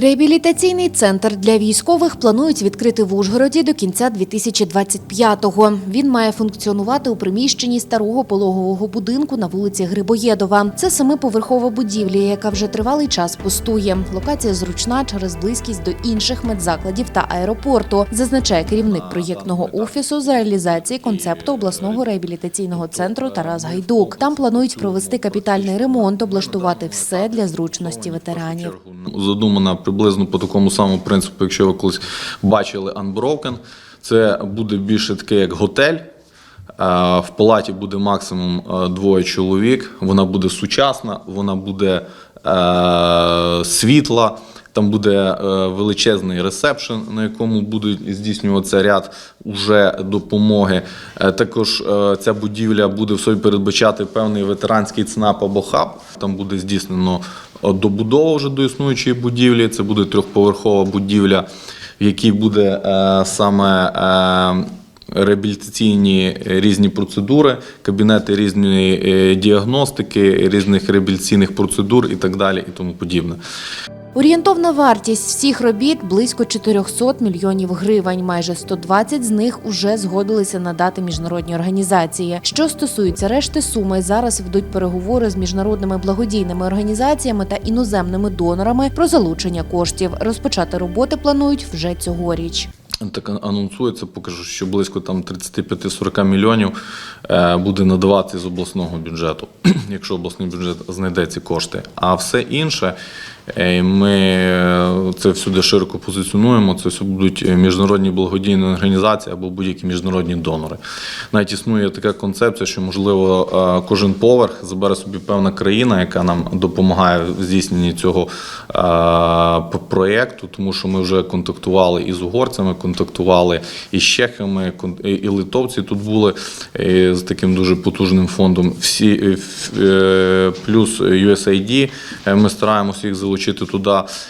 Реабілітаційний центр для військових планують відкрити в Ужгороді до кінця 2025-го. Він має функціонувати у приміщенні старого пологового будинку на вулиці Грибоєдова. Це семиповерхова будівля, яка вже тривалий час пустує. Локація зручна через близькість до інших медзакладів та аеропорту, зазначає керівник проєктного офісу з реалізації концепту обласного реабілітаційного центру Тарас Гайдук. Там планують провести капітальний ремонт, облаштувати все для зручності ветеранів. Задумана приблизно по такому самому принципу, якщо ви колись бачили Unbroken, це буде більше таке, як готель. Е, В палаті буде максимум е, двоє чоловік. Вона буде сучасна, вона буде е, світла. Там буде величезний ресепшн, на якому буде здійснюватися ряд уже допомоги. Також ця будівля буде в собі передбачати певний ветеранський ЦНАП або хаб. Там буде здійснено добудова вже до існуючої будівлі. Це буде трьохповерхова будівля, в якій буде е, саме. е, Реабілітаційні різні процедури, кабінети різної е, діагностики, різних реабілітаційних процедур і так далі, і тому подібне. Орієнтовна вартість всіх робіт близько 400 мільйонів гривень. Майже 120 з них уже згодилися надати міжнародні організації. Що стосується решти суми, зараз ведуть переговори з міжнародними благодійними організаціями та іноземними донорами про залучення коштів. Розпочати роботи планують вже цьогоріч. Так анонсується, покажу, що близько там 35-40 мільйонів е, буде надавати з обласного бюджету, якщо обласний бюджет знайде ці кошти. А все інше ми е, це всюди широко позиціонуємо. Це все будуть міжнародні благодійні організації або будь-які міжнародні донори. Навіть існує така концепція, що можливо е, кожен поверх забере собі певна країна, яка нам допомагає в здійсненні цього е, проєкту, тому що ми вже контактували і з угорцями, контактували і з чехами, і- литовці тут були е, з таким дуже потужним фондом. Всі е, е, плюс USAID, е, ми стараємося їх залучити туди.